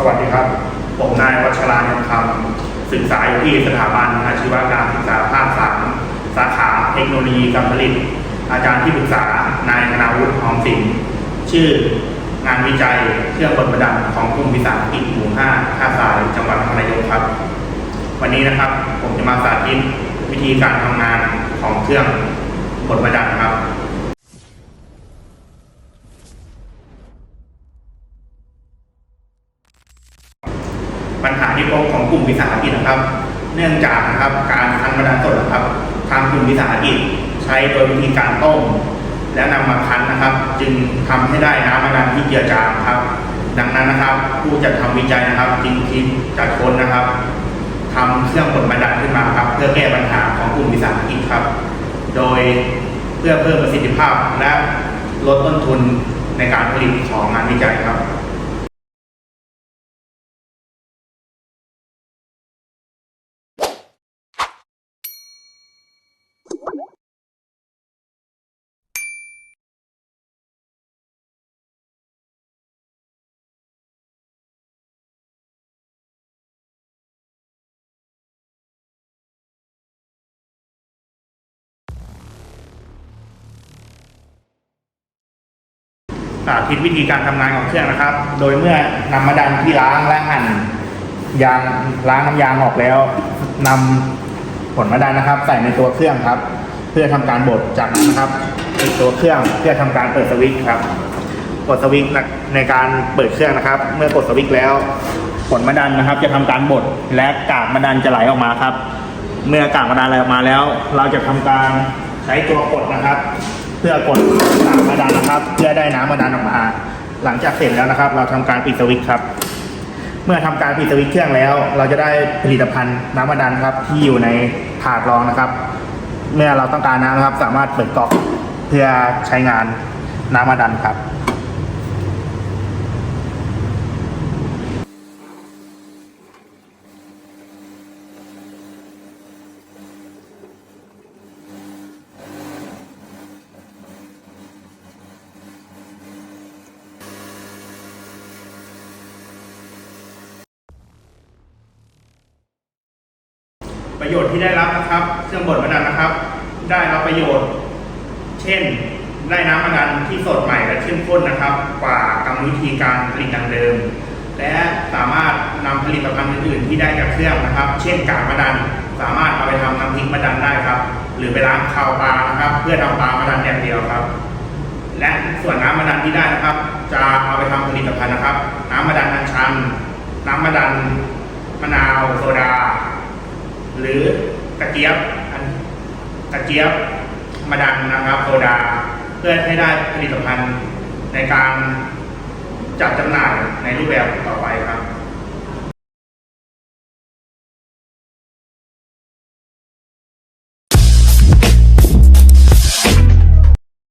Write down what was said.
สวัสดีครับ ผมนายวัชรายังคำศึกษาอยู่ที่สถาบันอาชีวการศึกษาภาคสามสาขาเทคโนโลยีการผลิต อาจารย์ที่ปรึกษานายธนาวุฒิหอมสินชื่องานวิจัยเครื่องบดประดับของกลุ่มวิสาหกิจหมู่5ท่าทรายจังหวัดนครนายกครับ วันนี้นะครับผมจะมาสาธิตวิธีการทำงานของเครื่องบดประดับครับ ปัญหาที่พบของกลุ่มวิสาหกิจนะครับ เนื่องจากนะครับการคั้นบรรดาลสดนะครับ ทางกลุ่มวิสาหกิจใช้โดยวิธีการต้ม แล้วนำมาคั้นนะครับ จึงทำให้ได้น้ำบรรดาลที่เจือจางครับ ดังนั้นนะครับ ผู้จัดทำวิจัยนะครับ จึงคิดจัดคนนะครับทำเครื่องบดบรรดาลขึ้นมาครับ เพื่อแก้ปัญหาของกลุ่มวิสาหกิจครับ โดยเพื่อเพิ่มประสิทธิภาพและลดต้นทุนในการผลิตของงานวิจัยครับ สาธิตวิธีการทำงานของเครื่องนะครับ โดยเมื่อนำมาดันที่ล้างและหั่นยางล้างน้ำยางออกแล้วนำผลมาดันนะครับ ใส่ในตัวเครื่องครับ เพื่อทำการบดจากนั้นนะครับปิดตัวเครื่องเพื่อทำการเปิดสวิตช์ครับ กดสวิตช์ในการเปิดเครื่องนะครับ เมื่อกดสวิตช์แล้วผลมาดันนะครับ จะทำการบดและกากมาดันจะไหลออกมาครับ เมื่อกากมาดันไหลออกมาแล้ว เราจะทำการใช้ตัวกดนะครับ เพื่อกดกากมาดันนะครับ เพื่อได้น้ำมาดันออกมา หลังจากเสร็จแล้วนะครับ เราทำการปิดสวิตช์ครับ เมื่อทำการปิดสวิตช์เครื่องแล้ว เราจะได้ผลิตภัณฑ์น้ำมาดันครับ ที่อยู่ในถาดรองนะครับ เมื่อเราต้องการน้ำนะครับ สามารถเปิดก๊อกเพื่อใช้งานน้ำมาดันครับ ประโยชน์ที่ได้รับนะครับ เครื่องบดมะดันนะครับ ได้รับประโยชน์ เช่น ได้น้ำมะดันที่สดใหม่และเข้มข้นนะครับ กว่ากรรมวิธีการผลิตดังเดิม และสามารถนำผลิตภัณฑ์อื่นๆที่ได้จากเครื่องนะครับ เช่นกากมะดัน สามารถเอาไปทำน้ำพริกมะดันได้ครับ หรือไปล้างคาวปลานะครับ เพื่อทำปลามะดันอย่างเดียวครับ และส่วนน้ำมะดันที่ได้นะครับ จะเอาไปทำผลิตภัณฑ์นะครับ น้ำมะดันอัญชัน น้ำมะดันมะนาวโซดา จี๊ยบอันกระเจี๊ยบมาดันนะครับโซดา เพื่อให้ได้ผลิตภัณฑ์ในการจัดจำหน่ายในรูปแบบต่อไปครับ